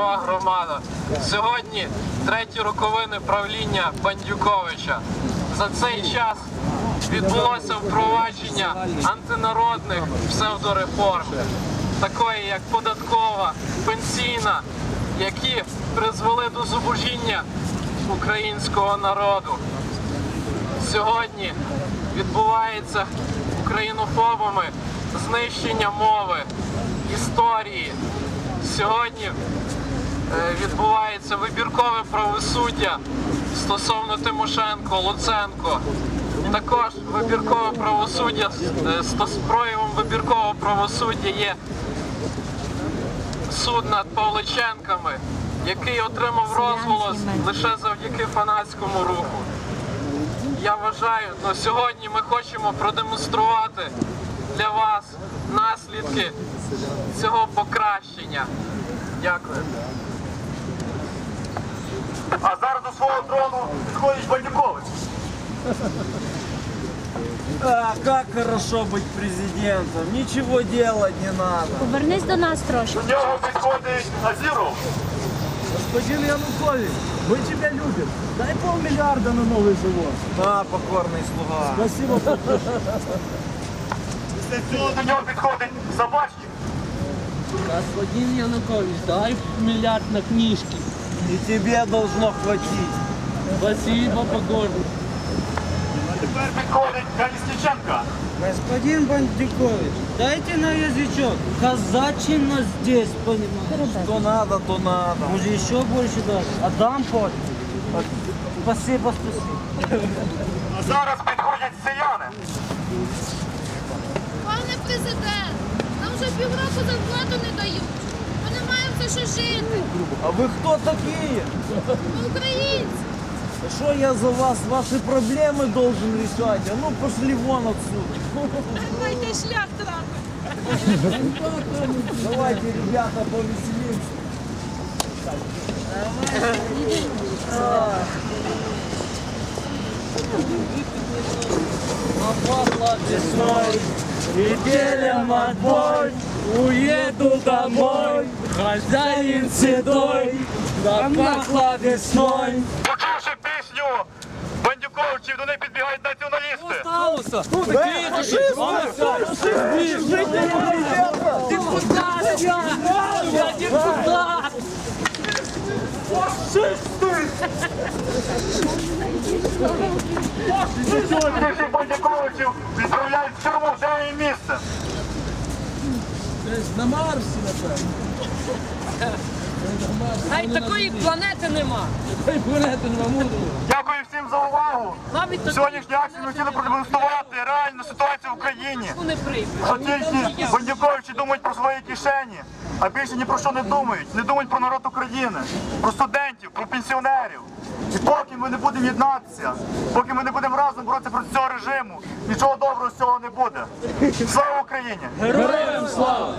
Дорога громада. Сьогодні треті роковини правління Бандюковича. За цей час відбулося впровадження антинародних псевдореформ, такої як податкова, пенсійна, які призвели до зубожіння українського народу. Сьогодні відбувається українофобами знищення мови, історії. Сьогодні відбувається вибіркове правосуддя стосовно Тимошенко, Луценко. Також вибіркове правосуддя е, з з проявом вибіркового правосуддя є суд над Павличенками, який отримав розголос лише завдяки фанатському руху. Я вважаю, ну, сьогодні ми хочемо продемонструвати для вас наслідки цього покращення. Дякую А зараз до свого трону підходить Бандюкович. А, как хорошо быть президентом. Ничего делать не надо. Повернись до нас трошки. До нього підходить Азіров. Господин Янукович, мы тебя любим. Дай полмиллиарда на новый завод. На, покорный слуга. Спасибо. Після цього до нього підходить Собачник. Господин Янукович, дай миллиард на книжки. И тебе должно хватить. Спасибо, покорный. А тепер підходить Колісніченка. Господин Бандюкович, дайте на язычок. Казачина здесь, понимаешь? Что надо, то надо. Может еще больше дать? Отдам хоть? Спасибо, спасибо. А зараз підходять селяни. Пане президент, нам вже півроку зарплату не дають. Що жити. А вы кто такие? Ми українці. А Что я за вас ваши проблемы должен решать? А ну пошли вон отсюда. Давайте шлях трапить. Давайте, ребята, повеселимся. Весной неделям отбой, уеду домой, хозяин седой, запахло весной. Почувши пісню Бандюковичів, до них підбігають націоналісти. Сталося! Депутат депутат! Після цього відправляють в тюрму, де їм місце. Десь на Марсі, напевно. Ай, такої планети нема. Дякую всім за увагу. Сьогоднішню акцію ми хотіли продемонструвати реальну ситуацію в Україні. тільки бандюковичі думають про свої кишені, а більше ні про що не думають. Не думають про народ України, про студентів, про пенсіонерів. І поки ми не будемо єднатися, поки ми не будемо разом боротися проти цього режиму, нічого доброго з цього не буде. Слава Україні! Героям слава!